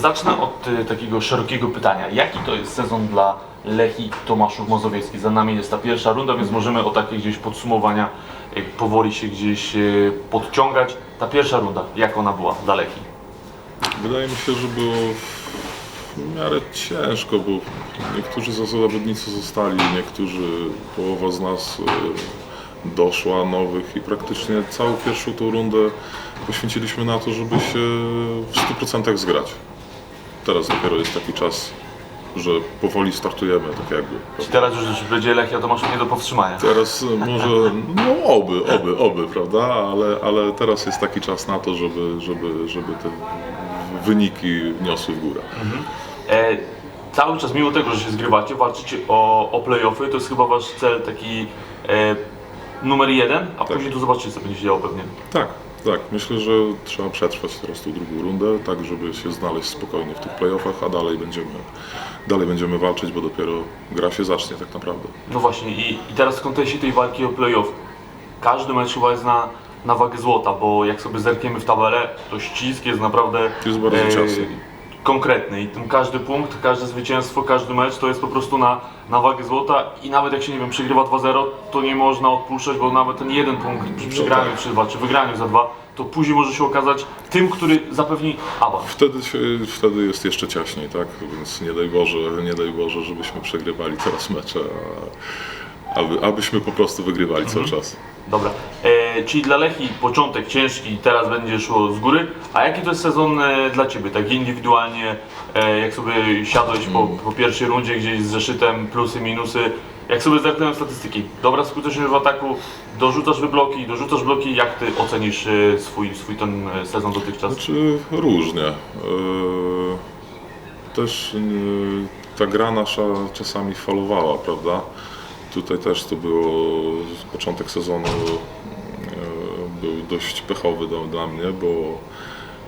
zacznę od y, takiego szerokiego pytania. Jaki to jest sezon dla Lechi Tomaszów Mazowiecki? Za nami jest ta pierwsza runda, więc możemy o takie gdzieś podsumowania y, powoli się gdzieś y, podciągać. Ta pierwsza runda, jak ona była dla Lechi? Wydaje mi się, że było w miarę ciężko, bo niektórzy zawodnicy zostali, niektórzy, połowa z nas e, doszła nowych i praktycznie całą pierwszą tą rundę poświęciliśmy na to, żeby się w 100% zgrać. Teraz dopiero jest taki czas, że powoli startujemy, tak jakby. Czy teraz już będzie Lechia Tomaszów nie do powstrzymania? Teraz e, może, no oby, oby, oby, prawda? Ale, ale teraz jest taki czas na to, żeby, żeby, żeby te wyniki niosły w górę. E, cały czas, mimo tego, że się zgrywacie, walczycie o, o play-offy, to jest chyba wasz cel taki e, numer jeden, a później to zobaczycie, co będzie się działo pewnie. Tak, tak. Myślę, że trzeba przetrwać teraz tą drugą rundę, tak żeby się znaleźć spokojnie w tych playoffach, a dalej będziemy, dalej będziemy walczyć, bo dopiero gra się zacznie tak naprawdę. No właśnie, i, i teraz w kontekście tej walki o play-off, każdy mecz chyba jest na, na wagę złota, bo jak sobie zerkniemy w tabelę, to ścisk jest naprawdę Jest bardzo ciasny. Konkretny i tym każdy punkt, każde zwycięstwo, każdy mecz to jest po prostu na, na wagę złota i nawet jak się, nie wiem, przegrywa 2-0, to nie można odpuszczać, bo nawet ten jeden punkt przy przegraniu tak. 3-2 czy wygraniu za 2, to później może się okazać tym, który zapewni awans. Wtedy, wtedy jest jeszcze ciaśniej, tak? Więc nie daj Boże, nie daj Boże, żebyśmy przegrywali teraz mecze, a, aby, abyśmy po prostu wygrywali cały czas. Dobra, czyli dla Lechi początek ciężki, teraz będzie szło z góry, a jaki to jest sezon e, dla Ciebie, tak indywidualnie, e, jak sobie siadłeś po, po pierwszej rundzie gdzieś z zeszytem, plusy, minusy, jak sobie zerknąłem statystyki, dobra skuteczność w ataku, dorzucasz wybloki, dorzucasz bloki, jak Ty ocenisz e, swój, swój ten e, sezon dotychczas? Znaczy różnie. Też ta gra nasza czasami falowała, prawda? Tutaj też to było, początek sezonu był dość pechowy dla, dla mnie, bo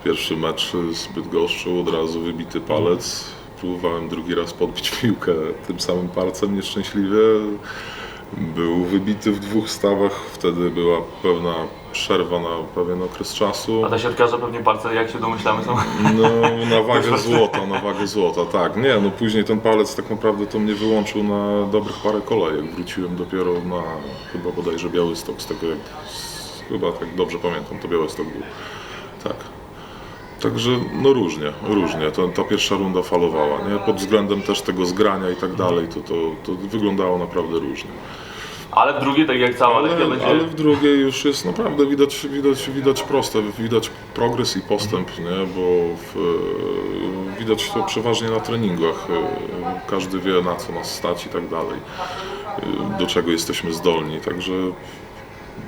pierwszy mecz z Bydgoszczą od razu wybity palec. Próbowałem drugi raz podbić piłkę tym samym palcem nieszczęśliwie. Był wybity w dwóch stawach, wtedy była pewna przerwa na pewien okres czasu. A ta siatkarza pewnie palce, jak się domyślamy, są... No, na wagę złota, na wagę złota, tak. Nie, no później ten palec tak naprawdę to mnie wyłączył na dobrych parę kolejek. Wróciłem dopiero na chyba bodajże Białystok, z tego jak, chyba tak dobrze pamiętam, to Białystok był. Tak. Także no różnie, różnie. To, ta pierwsza runda falowała, nie? Pod względem też tego zgrania i tak dalej, to, to, to wyglądało naprawdę różnie. Ale w drugiej, tak jak cała Ale, będzie... ale w drugiej już jest naprawdę widać, widać, widać proste, widać progres i postęp, nie? bo w, e, widać to przeważnie na treningach. E, Każdy wie na co nas stać i tak dalej, e, do czego jesteśmy zdolni. Także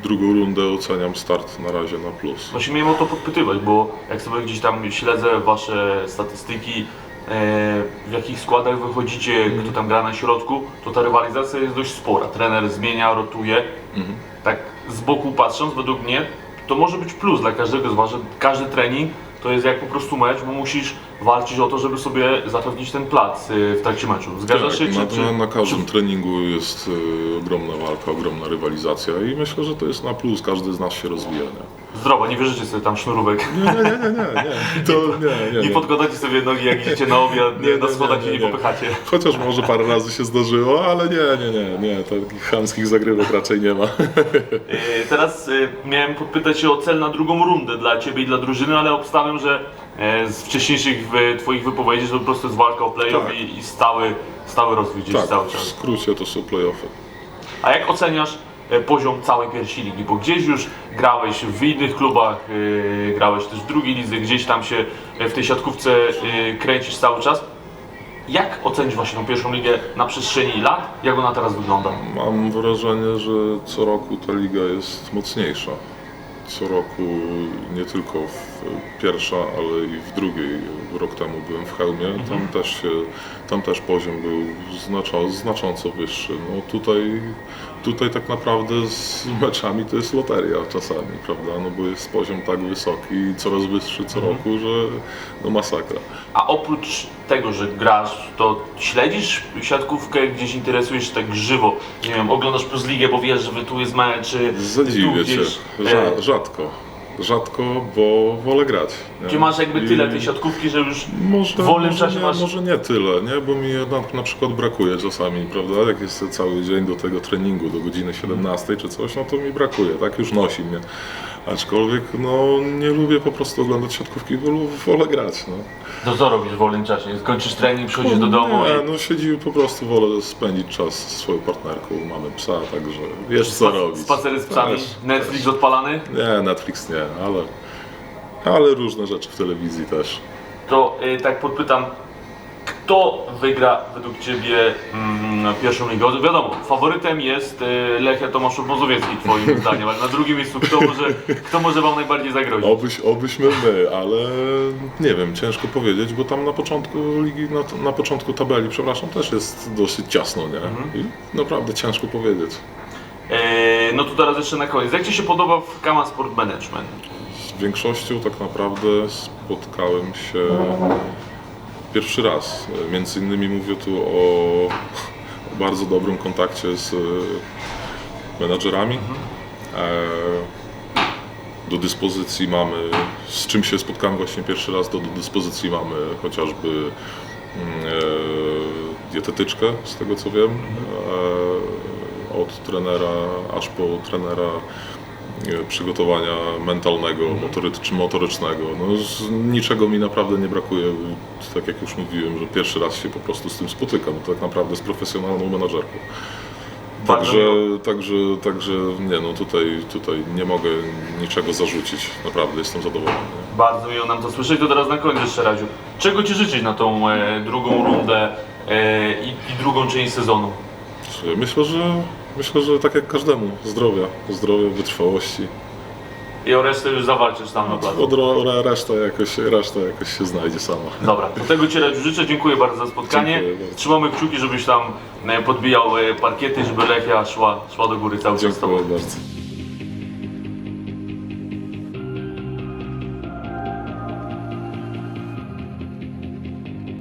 drugą rundę oceniam start na razie na plus. Właśnie miałem o to podpytywać, bo jak sobie gdzieś tam śledzę wasze statystyki, e, w jakich składach wychodzicie, kto tam gra na środku, to ta rywalizacja jest dość spora. Trener zmienia, rotuje. Tak z boku patrząc, według mnie, to może być plus dla każdego z was, że każdy trening to jest jak po prostu mecz, bo musisz walczyć o to, żeby sobie zapewnić ten plac y, w trakcie meczu. Zgadzasz się? Tak, na, Czy, na, czy, na każdym treningu jest e, ogromna walka, ogromna rywalizacja i myślę, że to jest na plus, każdy z nas się rozwija. Nie? Zdrowo, nie wierzycie sobie tam sznurówek. Nie, nie, nie, nie, nie. To nie, nie, Nie nie. podkładacie sobie nogi, jak idziecie na obiad, Nie, nie, na schodach nie, się nie, nie, nie. popychacie. Chociaż może parę razy się zdarzyło, ale nie, nie, nie, nie, takich chamskich zagrywek raczej nie ma. Y, Teraz y, miałem podpytać się o cel na drugą rundę dla Ciebie i dla drużyny, ale obstawiam, że e, z wcześniejszych Twoich wypowiedzi, że to po prostu jest walka o playoff Tak. i, i stały, stały rozwój gdzieś Tak, cały w czas. skrócie to są playoffy. A jak oceniasz poziom całej pierwszej ligi? Bo gdzieś już grałeś w innych klubach, y, grałeś też w drugiej lidze, gdzieś tam się e, w tej siatkówce y, kręcisz cały czas. Jak ocenisz właśnie tą pierwszą ligę na przestrzeni lat? Jak ona teraz wygląda? Mam wrażenie, że co roku ta liga jest mocniejsza. Co roku nie tylko w pierwsza, ale i w drugiej. Rok temu byłem w Chełmie, tam też, się, tam też poziom był znacząco wyższy. No tutaj, tutaj tak naprawdę z meczami to jest loteria czasami, prawda? No bo jest poziom tak wysoki i coraz wyższy co roku, że no masakra. A oprócz tego, że grasz, to śledzisz siatkówkę, gdzieś interesujesz się tak żywo? Nie wiem, oglądasz plus ligę, bo wiesz, że tu jest mecz, czy tu Zadziwię cię. gdzieś... Rza, e, rzadko. Rzadko, bo wolę grać. nie? Czy masz jakby I tyle tej siatkówki, że już Może, w wolnym może czasie nie, masz... Może nie tyle, nie? bo mi na, na przykład brakuje czasami, prawda? Jak jest cały dzień do tego treningu, do godziny 17 czy coś, no to mi brakuje, tak? Już nosi mnie. Aczkolwiek no, nie lubię po prostu oglądać siatkówki, bo lu- wolę grać. No. To co robisz w wolnym czasie? Skończysz trening, przychodzisz do domu Nie, i... no siedzi po prostu wolę spędzić czas z swoją partnerką, mamy psa, także wiesz co robić. Spacery z psami, Też, Netflix odpalany? Nie, Netflix nie, ale, ale różne rzeczy w telewizji też. To y, tak podpytam, kto wygra według Ciebie mm, pierwszą ligę? Wiadomo, faworytem jest y, Lechia Tomaszów Mazowiecki twoim zdaniem, ale na drugim miejscu kto może, kto może Wam najbardziej zagrozić? Obyś, obyśmy my, ale nie wiem, ciężko powiedzieć, bo tam na początku ligi, na, na początku tabeli, przepraszam, też jest dosyć ciasno, nie? I naprawdę ciężko powiedzieć. E, no to teraz jeszcze na koniec. Jak Ci się podoba w Kama Sport Management? Z większością tak naprawdę spotkałem się pierwszy raz. Między innymi mówię tu o bardzo dobrym kontakcie z e, menadżerami. E, Do dyspozycji mamy, z czym się spotkałem właśnie pierwszy raz, do, do dyspozycji mamy chociażby mm, e, dietetyczkę, z tego co wiem, e, od trenera aż po trenera przygotowania mentalnego czy motorycznego. No, niczego mi naprawdę nie brakuje. Tak jak już mówiłem, że pierwszy raz się po prostu z tym spotykam. Tak naprawdę z profesjonalną menadżerką. Także, także, także nie no tutaj, tutaj nie mogę niczego zarzucić. Naprawdę jestem zadowolony. Bardzo miło nam to słyszeć. To teraz na koniec jeszcze Radziu. Czego Ci życzyć na tą e, drugą rundę e, i, i drugą część sezonu? Myślę, że myślę, że tak jak każdemu zdrowia, zdrowia, wytrwałości. I o resztę już zawalczysz tam na placu. Odro- reszta jakoś, reszta jakoś się znajdzie sama. Dobra, to tego Ci Radziu życzę. Dziękuję bardzo za spotkanie. Dziękuję bardzo. Trzymamy kciuki, żebyś tam e, podbijał e, parkiety, żeby Lechia szła, szła do góry cały czas z Tobą. Dziękuję bardzo.